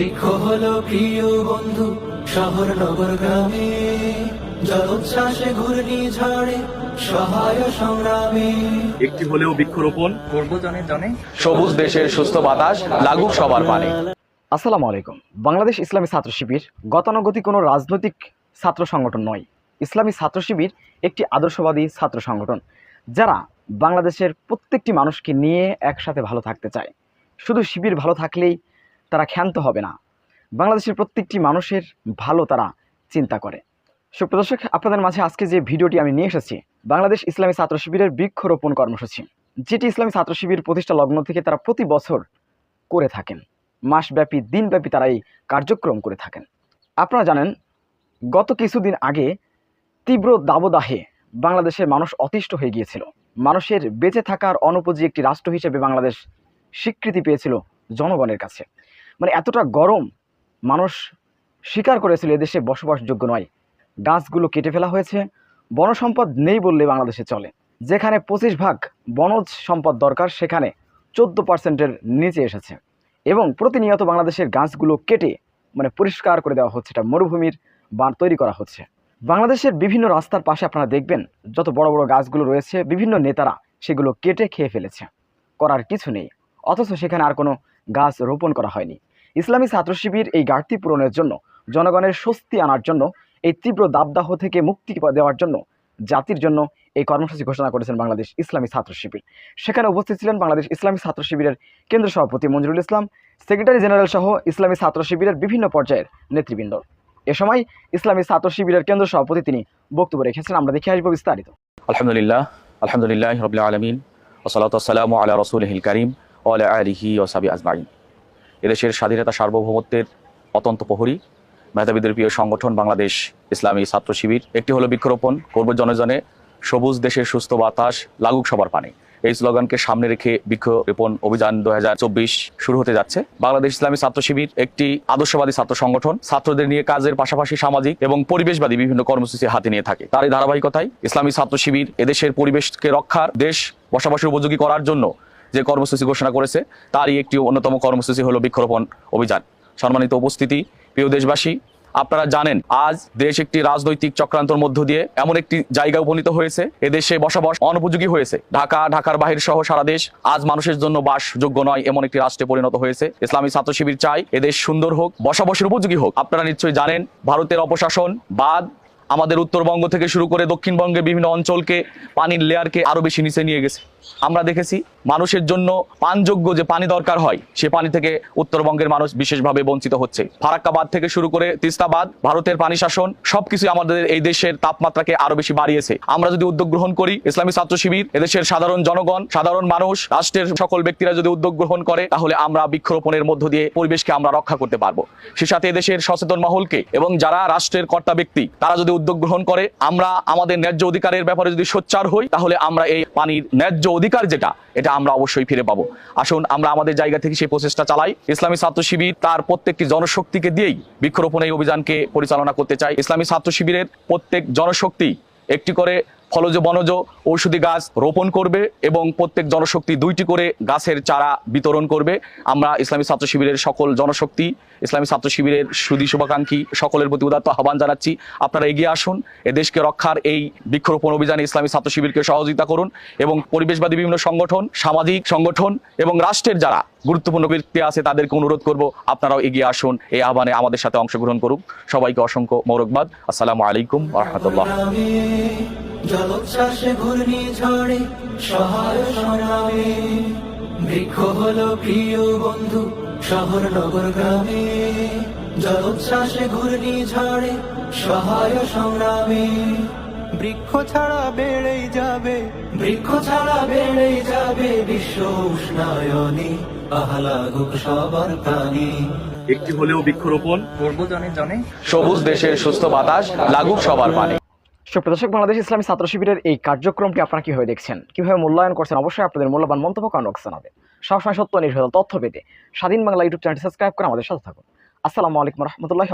বৃক্ষ হলো প্রিয় বন্ধু শহর নগর গ্রামে। জলোচ্ছ্বাসে ঘূর্ণি ঝড়ে সহায় সংগ্রামে। একটি হলেও বৃক্ষরোপণ। করব জনে জনে। সবুজ দেশের সুস্থ বাতাস লাগুক সবার পানে। আসসালামু আলাইকুম। বাংলাদেশ ইসলামী ছাত্র শিবির গতানুগতিক কোনো রাজনৈতিক ছাত্র সংগঠন নয়। ইসলামী ছাত্র শিবির একটি আদর্শবাদী ছাত্র সংগঠন যারা বাংলাদেশের প্রত্যেকটি মানুষকে নিয়ে একসাথে ভালো থাকতে চায়। শুধু শিবির ভালো থাকলেই তারা ক্ষান্ত হবে না। বাংলাদেশের প্রত্যেকটি মানুষের ভালো তারা চিন্তা করে। সুপ্রদর্শক আপনাদের মাঝে আজকে যে ভিডিওটি আমি নিয়ে এসেছি, বাংলাদেশ ইসলামী ছাত্র শিবিরের বৃক্ষরোপণ কর্মসূচি। যেটি ইসলামী ছাত্র শিবির প্রতিষ্ঠা লগ্ন থেকে তারা প্রতি বছর করে থাকেন। মাসব্যাপী, দিনব্যাপী তারা এই কার্যক্রম করে থাকেন। আপনারা জানেন, গত কিছুদিন আগে তীব্র দাবদাহে বাংলাদেশের মানুষ অতিষ্ঠ হয়ে গিয়েছিল। মানুষের বেঁচে থাকার অনুপযোগী একটি রাষ্ট্র হিসেবে বাংলাদেশ স্বীকৃতি পেয়েছিল জনগণের কাছে। মানে এতটা গরম, মানুষ স্বীকার করেছিল এদেশে বসবাসযোগ্য নয়। গাছগুলো কেটে ফেলা হয়েছে, বনসম্পদ নেই বললে বাংলাদেশে চলে। যেখানে পঁচিশ ভাগ বনজ সম্পদ দরকার, সেখানে চোদ্দ পার্সেন্টের নিচে এসেছে। এবং প্রতিনিয়ত বাংলাদেশের গাছগুলো কেটে মানে পরিষ্কার করে দেওয়া হচ্ছে, এটা মরুভূমির বান তৈরি করা হচ্ছে। বাংলাদেশের বিভিন্ন রাস্তার পাশে আপনারা দেখবেন, যত বড় বড় গাছগুলো রয়েছে, বিভিন্ন নেতারা সেগুলো কেটে খেয়ে ফেলেছে। করার কিছু নেই, অথচ সেখানে আর কোনো গাছ রোপণ করা হয়নি। ইসলামী ছাত্র শিবির এই ঘাটতি পূরণের জন্য জনগণের স্বস্তি আনার জন্য, এই তীব্র দাবদাহ থেকে মুক্তি দেওয়ার জন্য জাতির জন্য এই কর্মসূচি ঘোষণা করেছেন বাংলাদেশ ইসলামী ছাত্র শিবির সেখানে উপস্থিত ছিলেন বাংলাদেশ ইসলামী ছাত্র শিবিরের কেন্দ্র সভাপতি মঞ্জুরুল ইসলাম, সেক্রেটারি জেনারেল সহ ইসলামী ছাত্র শিবিরের বিভিন্ন পর্যায়ের নেতৃবৃন্দ। এ সময় ইসলামী ছাত্র শিবিরের কেন্দ্র সভাপতি তিনি বক্তব্য রেখেছেন, আমরা দেখে আসব বিস্তারিত। আলহামদুলিল্লাহ আলহামদুলিল্লাহ রবিল আলমিন ওসলাত সালাম আল্লাহ রসুলহিল করিম ওয়ালা আলিহি ও আজমাইন। এদেশের স্বাধীনতা সার্বভৌমত্বের অতন্ত প্রহরী। মেধাবীদের প্রিয় সংগঠন বাংলাদেশ ইসলামী ছাত্র শিবির। একটি হলো বৃক্ষরোপণ, করব জনজনে সবুজ দেশের সুস্থ বাতাস, লাগুক সবার পানে। এই স্লোগানকে সামনে রেখে বৃক্ষরোপণ অভিযান দুই হাজার চব্বিশ শুরু হতে যাচ্ছে। বাংলাদেশ ইসলামী ছাত্র শিবির একটি আদর্শবাদী ছাত্র সংগঠন। ছাত্রদের নিয়ে কাজের পাশাপাশি সামাজিক এবং পরিবেশবাদী বিভিন্ন কর্মসূচি হাতে নিয়ে থাকে। তার এই ধারাবাহিকতায় ইসলামী ছাত্র শিবির এদেশের পরিবেশকে রক্ষার, দেশ বসবাসের উপযোগী করার জন্য যে কর্মসূচি ঘোষণা করেছে, তারই একটি অন্যতম কর্মসূচি হলো বৃক্ষরোপণ অভিযান। সম্মানিত উপস্থিতি, প্রিয় দেশবাসী, আপনারা জানেন, আজ দেশ একটি রাজনৈতিক চক্রান্তর মধ্য দিয়ে এমন একটি জায়গায় উপনীত হয়েছে, এদেশে বসবাস অনুপযোগী হয়েছে। ঢাকা, ঢাকার বাহির সহ সারা দেশ আজ মানুষের জন্য বাসযোগ্য নয়, এমন একটি রাষ্ট্রে পরিণত হয়েছে। ইসলামী ছাত্র শিবির চাই এদেশ সুন্দর হোক, বসবাসের উপযোগী হোক। আপনারা নিশ্চয়ই জানেন, ভারতের অপশাসন বাদ আমাদের উত্তরবঙ্গ থেকে শুরু করে দক্ষিণবঙ্গে বিভিন্ন অঞ্চলকে পানির লেয়ারকে আরও বেশি নিচে নিয়ে গেছে। আমরা দেখেছি মানুষের জন্য পানযোগ্য যে পানি দরকার হয়, সে পানি থেকে উত্তরবঙ্গের মানুষ বিশেষভাবে বঞ্চিত হচ্ছে। ফারাক্কাবাদ থেকে শুরু করে তিস্তাবাদ, ভারতের পানি শাসন সবকিছু আমাদের এই দেশের তাপমাত্রাকে আরও বেশি বাড়িয়েছে। আমরা যদি উদ্যোগ গ্রহণ করি, ইসলামী ছাত্র শিবির, এদেশের সাধারণ জনগণ, সাধারণ মানুষ, রাষ্ট্রের সকল ব্যক্তিরা যদি উদ্যোগ গ্রহণ করে, তাহলে আমরা বৃক্ষরোপণের মধ্য দিয়ে পরিবেশকে আমরা রক্ষা করতে পারব। সে সাথে এদেশের সচেতন মহলকে এবং যারা রাষ্ট্রের কর্তা ব্যক্তি, তারা যদি উদ্যোগ গ্রহণ করে, আমরা আমাদের ন্যায্য অধিকারের ব্যাপারে যদি সোচ্চার হই, তাহলে আমরা এই পানির ন্যায্য অধিকার যেটা, এটা আমরা অবশ্যই ফিরে পাবো। আসুন, আমরা আমাদের জায়গা থেকে সেই প্রচেষ্টা চালাই। ইসলামী ছাত্র শিবির তার প্রত্যেকটি জনশক্তিকে দিয়েই বৃক্ষরোপণ এই অভিযানকে পরিচালনা করতে চাই ইসলামী ছাত্র শিবিরের প্রত্যেক জনশক্তি একটি করে ফলজ বনজ ঔষধি গাছ রোপণ করবে এবং প্রত্যেক জনশক্তি দুইটি করে গাছের চারা বিতরণ করবে। আমরা ইসলামী ছাত্র শিবিরের সকল জনশক্তি, ইসলামী ছাত্র শিবিরের সুদী শুভাকাঙ্ক্ষী সকলের প্রতি উদাত্ত আহ্বান জানাচ্ছি। আপনারা এগিয়ে আসুন, এ দেশকে রক্ষার এই বৃক্ষরোপণ অভিযানে ইসলামী ছাত্র শিবিরকে সহযোগিতা করুন এবং পরিবেশবাদী বিভিন্ন সংগঠন, সামাজিক সংগঠন এবং রাষ্ট্রের যারা গুরুত্বপূর্ণ ব্যক্তি আছে তাদেরকে অনুরোধ করব, আপনারাও এগিয়ে আসুন, এই আহ্বানে আমাদের সাথে অংশগ্রহণ করুন সবাইকে অসংখ্য মোরকবাদ। আসসালামু আলাইকুম রহমতুল্লাহ। জলোচ্ছ্বাসে ঘূর্ণি ঝড়ে সহায় সংগ্রামে বৃক্ষ হলো প্রিয় বন্ধু শহর নগর গ্রামে। জলোচ্ছ্বাসে ঘূর্ণি ঝড়ে সহায় সংগ্রামে। বৃক্ষ ছাড়া বেড়েই যাবে বৃক্ষ ছাড়া বেড়েই যাবে বিশ্ব উষ্ণায়নে আহলাগুক সবার প্রাণী। একটি হলেও বৃক্ষরোপণ। করব জনে জনে। সবুজ দেশের সুস্থ বাতাস লাগুক সবার পানে। সুপ্রদর্শক বাংলাদেশ ইসলামী ছাত্র শিবিরের এই কার্যক্রমটি আপনারা কীভাবে দেখছেন? কীভাবে মূল্যায়ন করছেন? অবশ্যই আপনাদের মূল্যবান মন্তব্য কমেন্ট জানাবেন সবসময় সত্য নির্ভর তথ্য পেতে স্বাধীন বাংলা ইউটিউব চ্যানেলটি সাবস্ক্রাইব করে আমাদের সাথে থাকুন। আসসালামু আলাইকুম রহমতুল্লাহ